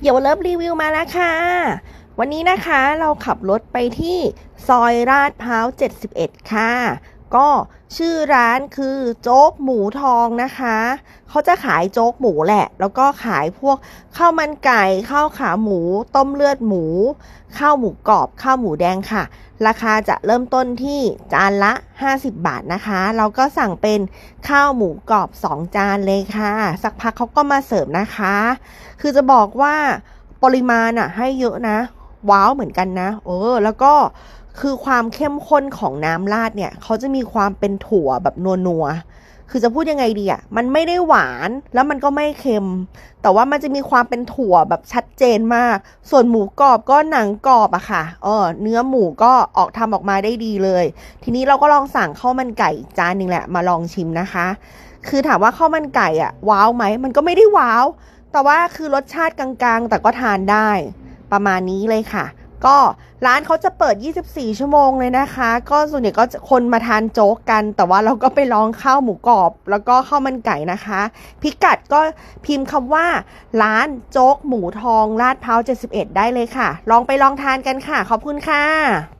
เดี๋ยวเลิฟรีวิวมาแล้วค่ะ วันนี้นะคะเราขับรถไปที่ซอยลาดพร้าว 71 ค่ะ ก็ชื่อร้านคือโจ๊กหมูทองนะคะ เขาจะขายโจ๊กหมูแหละ แล้วก็ขายพวกข้าวมันไก่ข้าวขาหมู ต้มเลือดหมูข้าวหมูกรอบข้าวหมูแดงค่ะ ราคาจะเริ่มต้นที่จานละ 50 บาทนะคะ เราก็สั่งเป็นข้าวหมูกรอบ 2 จานเลยค่ะ สักพักเขาก็มาเสิร์ฟนะคะ คือจะบอกว่าปริมาณอะให้เยอะนะ ว้าวเหมือนกันนะ เออ แล้วก็คือความเข้มข้นของน้ำราดเนี่ยเขาจะมีความเป็นถั่วแบบนัวๆ คือจะพูดยังไงดีอะ มันไม่ได้หวานแล้วมันก็ไม่เค็ม แต่ว่ามันจะมีความเป็นถั่วแบบชัดเจนมาก ส่วนหมูกรอบก็หนังกรอบอะค่ะ เออ เนื้อหมูก็ออกทำออกมาได้ดีเลย ทีนี้เราก็ลองสั่งข้าวมันไก่จานหนึ่งแหละมาลองชิมนะคะ คือถามว่าข้าวมันไก่อะว้าวไหม มันก็ไม่ได้ว้าว แต่ว่าคือรสชาติกลางๆ แต่ก็ทานได้ ประมาณนี้เลยค่ะ ก็ร้านเขาจะเปิด 24 ชั่วโมงเลยนะคะ ก็ส่วนใหญ่ก็จะคนมาทานโจ๊กกัน แต่ว่าเราก็ไปลองข้าวหมูกรอบ แล้วก็ข้าวมันไก่นะคะ พิกัดก็พิมพ์คำว่า ร้านโจ๊กหมูทองลาดพร้าว 71 ได้เลยค่ะ ลองไปลองทานกันค่ะ ขอบคุณค่ะ